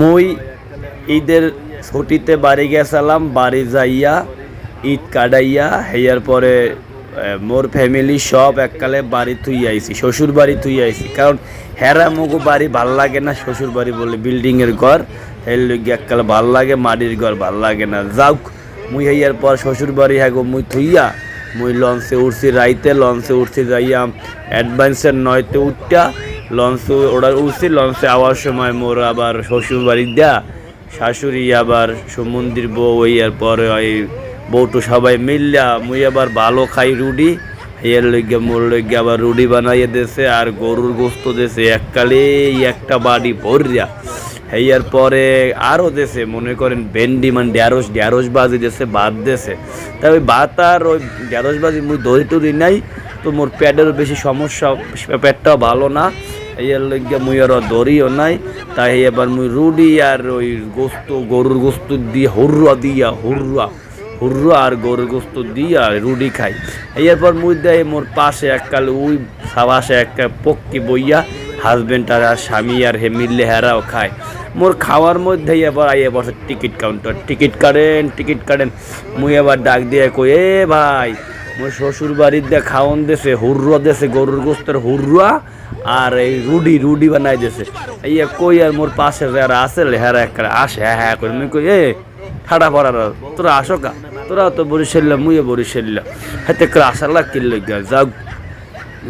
মুই ঈদের ছুটিতে বাড়ি গেছিলাম, বাড়ি যাইয়া ঈদ কাটাইয়া, হেয়ার পরে মোর ফ্যামিলি সব এককালে বাড়ি থুই আইছি, শ্বশুর বাড়ি থুই আইছি। কারণ হেরা মগু বাড়ি ভালো লাগে না শ্বশুর বাড়ি বলে বিল্ডিং এর ঘর, হের লগে এককালে ভালো লাগে, মাটির ঘর ভালো লাগে না। যাওক মুই হেয়ার পর শ্বশুর বাড়ি হ্যাঁ গো মুই থুইয়া, মুই লঞ্চে উঠছি, রাইতে লঞ্চে উঠছি যাইয়া অ্যাডভান্সের নয়তে উঠটা লঞ্চে ওরা উঠছি লঞ্চে আওয়ার সময় মোর আবার শ্বশুর বাড়ি দেয়া, শাশুড়ি আবার সমন্দির বউ ইয়ার পরে ওই বউটু সবাই মিললা, মুই আবার ভালো খাই রুডি এর লইগে মোর লইগে আবার রুডি বানাইয়ে দেছে আর গরুর গোস্ত দেছে এককালে একটা বাড়ি ভরিয়া। হেয়ার পরে আরও দেশে মনে করেন ভেন্ডি মানে ঢ্যাঁড়স ঢ্যাঁড়স বাজি দেছে, ভাত দেছে। তাই ওই ভাত আর ওই ঢ্যাঁড়স বাজি মুই দড়ি টড়ি নাই, তো মোর পেটেরও বেশি সমস্যা, পেটটাও ভালো না। এর লইগে মুই আর দড়িও নাই, তাই এবার মুই রুডি আর ওই গোস্ত, গরুর গোস্ত দিয়ে হুরুয়া দিয়া হুরুয়া হুরুয়া আর গরুর গোস্ত দিয়া রুডি খাই। এরপর মুই দেয় মোর পাশে এককাল উই সাবাসে একটা পক্কি বইয়া হাজবেন্ড আর স্বামী আর হে মিললে হেরাও খায়। মোর খাওয়ার মধ্যে এবার আইয়ে বসে টিকিট কাউন্টার, টিকিট কাটেন টিকিট কাটেন। মুই এবার ডাক দিয়ে কই, এ ভাই শ্বশুর বাড়ির দিয়ে খাওয়ন দেছে হুরুয়া দেছে গরুর গোস্তের হুরুয়া আর এই রুডি রুডি বানাই দেছে। এই কই আর মোর পাশে যারা আছে হেরা এক আসে হ্যাঁ হ্যাঁ করে মুই কই এ ঠাডা পড়ার তোরা আসো কা? তোরা তো বরিশাল্লা মুইও বরিশাল্লা হাতে করে আসার লাগ কিনলে যাও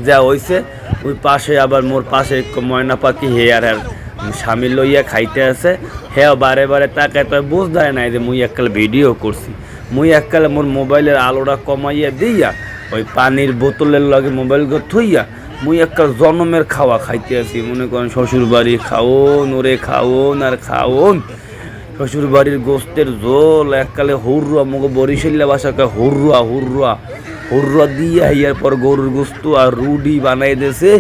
যা হইছে ওই পাশে আবার মোর পাশে ময়না পাখি, হে আর স্বামী লইয়া খাইতে আছে। হে বারে বারে তাকে তো বুঝ দেয় নাই যে মুই এককাল ভিডিও করছি মুই এককালে মোর মোবাইলের আলোটা কমাইয়া দিয়া ওই পানির বোতলের লগে মোবাইল গো থইয়া মুই একটা জনমের খাওয়া খাইতে আছি মনে করেন শ্বশুর বাড়ি খাওন, ওরে খাওন আর খাওন। শ্বশুর বাড়ির গোস্তের ঝোল এককালে হুরুয়া মুখ বরিশাল্লা বাসাকে হুরুয়া হুরুয়া হুরুয়া দিয়া ইয়ার পর গরুর গোস্ত আর রুডি বানাই দেছে।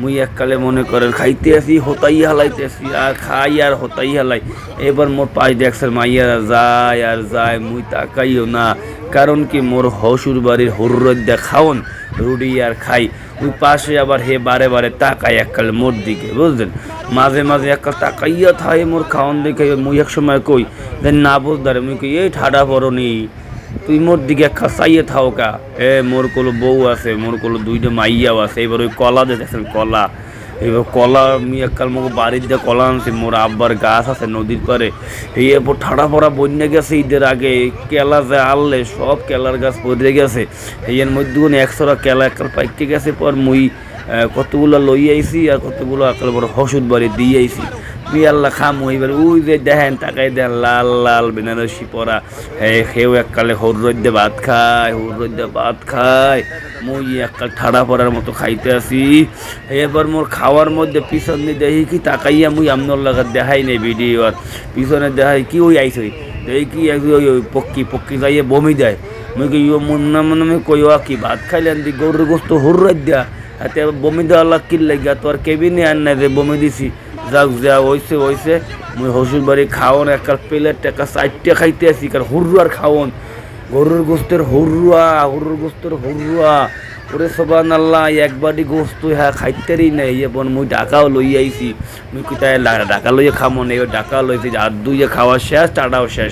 মুই এককালে মনে করেন খাইতে আসি, হতাই হালাইতে আসি, আর খাই আর হতাই হালাই। এবার মোর পাঁচ দেখছেন মাইয়ারা যায় আর যায়, মুই তাকাইও না। কারণ কি মোর হসুর বাড়ির হুরুয়া দিয়া খাওন রুডি আর খাই। ওই পাশে আবার হে বারে বারে তাকাই এককালে মোর দিকে, বুঝলেন? মাঝে মাঝে এককাল তাকাইয়া থাই মোর খাওয়ান দেখে, মুই এক সময় কই, দেন না বুঝদারে, মুই কই, এই ঠাডা পড়নি তুই মোর দিকে চাইয়ে থাও কা। এ, মোর কোনো বউ আছে, মোর কোনো দুইটা মাইয়াও আছে। এবার ওই কলা দেখেছেন, কলা। এবার কলা, আমি এককাল মোক বাড়ির দিয়ে কলা আনছি, মোর আব্বার গাছ আছে নদীর পারে এই এরপর ঠাড়া পড়া বন্যা গেছে ঈদের আগে কেলা যে আনলে, সব কেলার গাছ পড়ে গেছে। এই এর মধ্যে কোনো একশোটা কেলা এককাল পাইতে গেছে, পর মুই কতগুলো লই আইছি আর কতগুলো এককাল বড় হসুদ বাড়ি দিয়ে আইছি। তুই আল্লাহ খাম এবার ওই যে দেখেন, তাকাই দেন, লাল লাল বেনারসি পরা। হে, সেও এককালে হর রোদ্দে ভাত খায় হর রোদ্দে ভাত খায়। মুই এককাল ঠাড়া পড়ার মতো খাইতে আসি। এবার মোর খাওয়ার মধ্যে পিছন দেখি কি, তাকাইয়া মুই আমনর লাগা দেখাই নেই ভিডিও। আর পিছনে দেখাই কি, ওই আইসই দেখি কি এক ওই ওই পক্কি পক্কি যাইয়ে বমি দেয়। মুই কি ইয়ো মনে মনে কই কি, ভাত খাইলেন দি গরুর গোস্ত হর রোদ্দা হাতে বমি দেওয়ার লাগ, কি লাগিয়া তো আর কেবিনে আন নাই যে বমি দিছি। যাক, যা হয়েছে হয়েছে মুই হসুর বাড়ি খাওন একটা প্লেট একটা চারটে খাইতে আছি কারণ হরুয়ার খাওন। গরুর গোস্তের হুরুয়া হরুর গোস্তের হুরুয়া ওরে সবান আল্লাহ একবারই গোস্ত হ্যাঁ খাইতেরই নেই। এবং মুই ডাকাও লই আইছি। মুই কোথায় ডাকা লইয়ে খামো নেই ডাকা লইছি, আর দুইয়ে খাওয়া শেষ টাটাও শেষ।